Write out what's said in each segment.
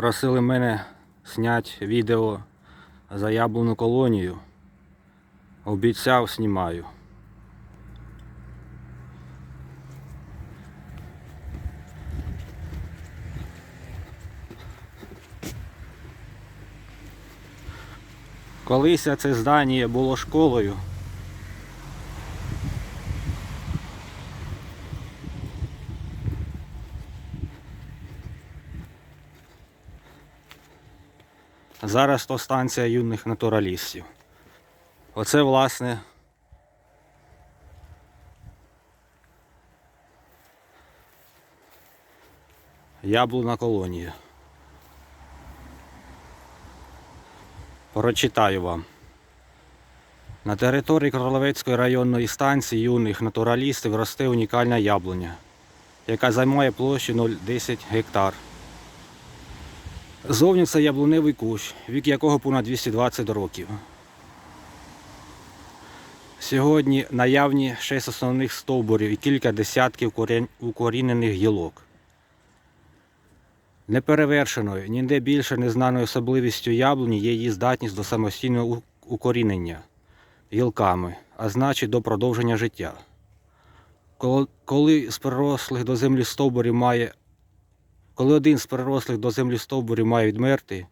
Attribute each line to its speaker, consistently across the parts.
Speaker 1: Просили мене зняти відео за яблуну колонію. Обіцяв, знімаю. Колись це здання було школою. Зараз то станція юних натуралістів. Оце, власне, яблуна колонія. Прочитаю вам. На території Кроловецької районної станції юних натуралістів росте унікальна яблуня, яка займає площу 0,10 гектар. Зовні це яблуневий кущ, вік якого понад 220 років. Сьогодні наявні 6 основних стовбурів і кілька десятків укорінених гілок. Неперевершеною, ніде більше незнаною особливістю яблуні є її здатність до самостійного укорінення гілками, а значить до продовження життя. Коли- з прирослих до землі стовбурів має коли один з прирослих до землі стовбурів має відмерти,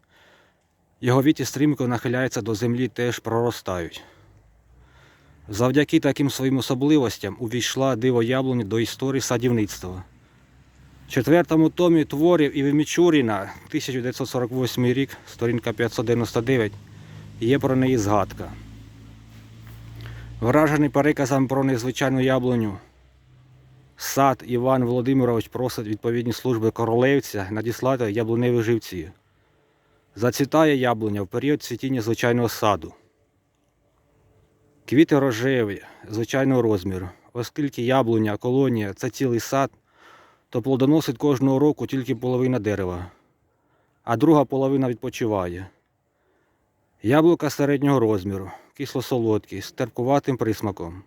Speaker 1: його віті стрімко нахиляється до землі теж проростають. Завдяки таким своїм особливостям увійшла диво яблуні до історії садівництва. В четвертому томі творів Іви Мічуріна, 1948 рік, сторінка 599, є про неї згадка. Вражений переказом про незвичайну яблуню, Сад Іван Володимирович просить відповідні служби королевця надіслати яблуневі живці. Зацвітає яблуня в період цвітіння звичайного саду. Квіти рожеві, звичайного розміру. Оскільки яблуня, колонія це цілий сад, то плодоносить кожного року тільки половина дерева, а друга половина відпочиває. Яблука середнього розміру, кисло-солодкі, з терпкуватим присмаком.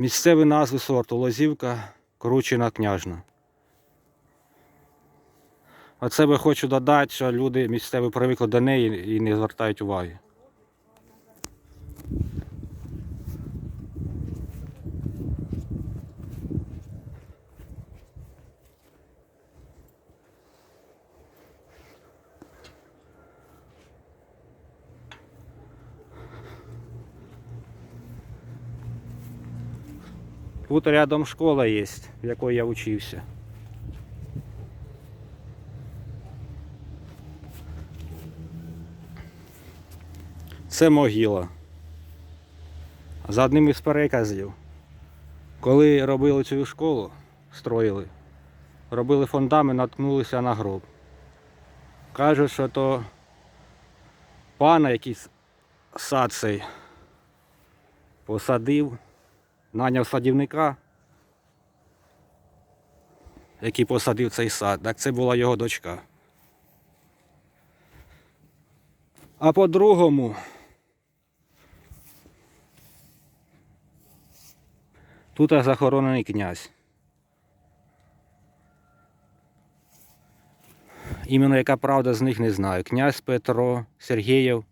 Speaker 1: Місцеві назви сорту Лозівка, кручена Княжна. Оце би хочу додати, що люди місцеві привикли до неї і не звертають уваги. Тут рядом школа є, в якій я учився. Це могила. За одним із переказів, коли робили цю школу, строїли, робили фундамент, наткнулися на гроб. Кажуть, що то пана якийсь сад цей посадив наняв садівника, який посадив цей сад. Так це була його дочка. А по-другому, тут захоронений князь. Іменно яка правда з них не знаю. Князь Петро Сергієв,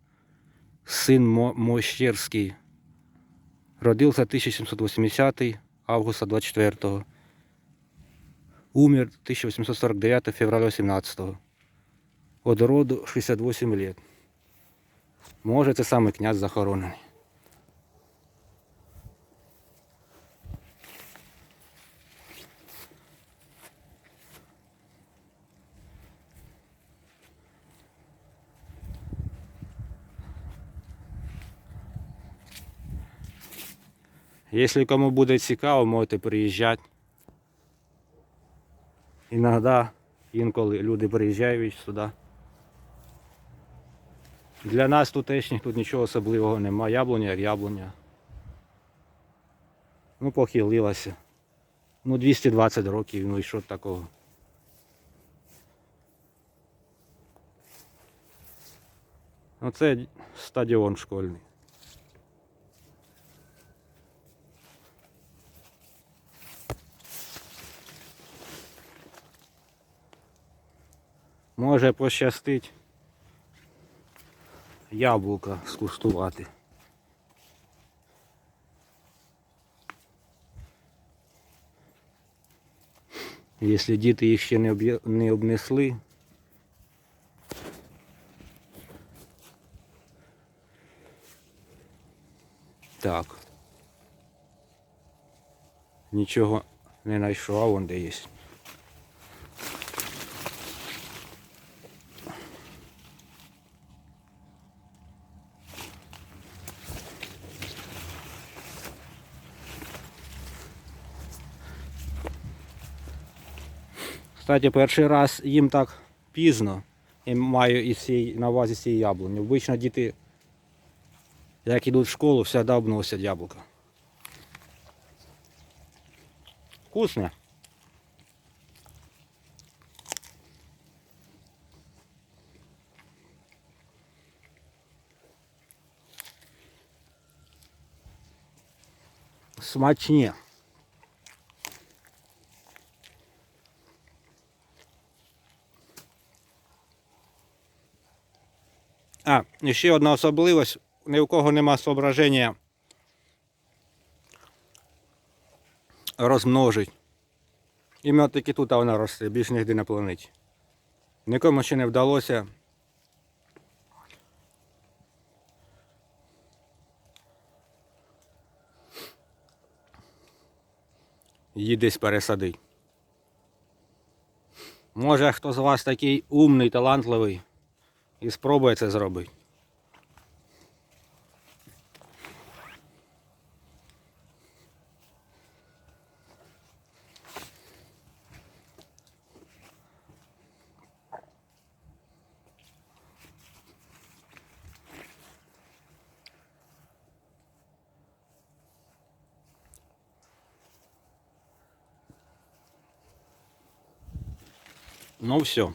Speaker 1: син Мо- Мощерський. Родився 1780 августа 24 Умер 1849 февраля 17 От роду 68 лет. Може це саме князь захоронений. Якщо кому буде цікаво, можете приїжджати. Іноді, інколи люди приїжджають сюди. Для нас тутешніх тут нічого особливого нема. Яблуня як яблуня. Ну, похилилася. Ну, 220 років, ну і що такого. Оце стадіон школьний. Може пощастить яблука скуштувати. Якщо діти їх ще не, обнесли. Так. Нічого не знайшов, а вон де є. Кстати, перший раз їм так пізно. І маю із цієї, на увазі цієї яблуні. Обично діти, як йдуть в школу, завжди обносять яблука. Вкусне. Смачні. А, ще одна особливість, ні у кого нема соображення розмножить. Іменно таки тут вона росте, більш ніде на планеті. Нікому ще не вдалося. Її десь пересадить. Може хто з вас такий умний, талантливий і спробує це зробити. Ну все.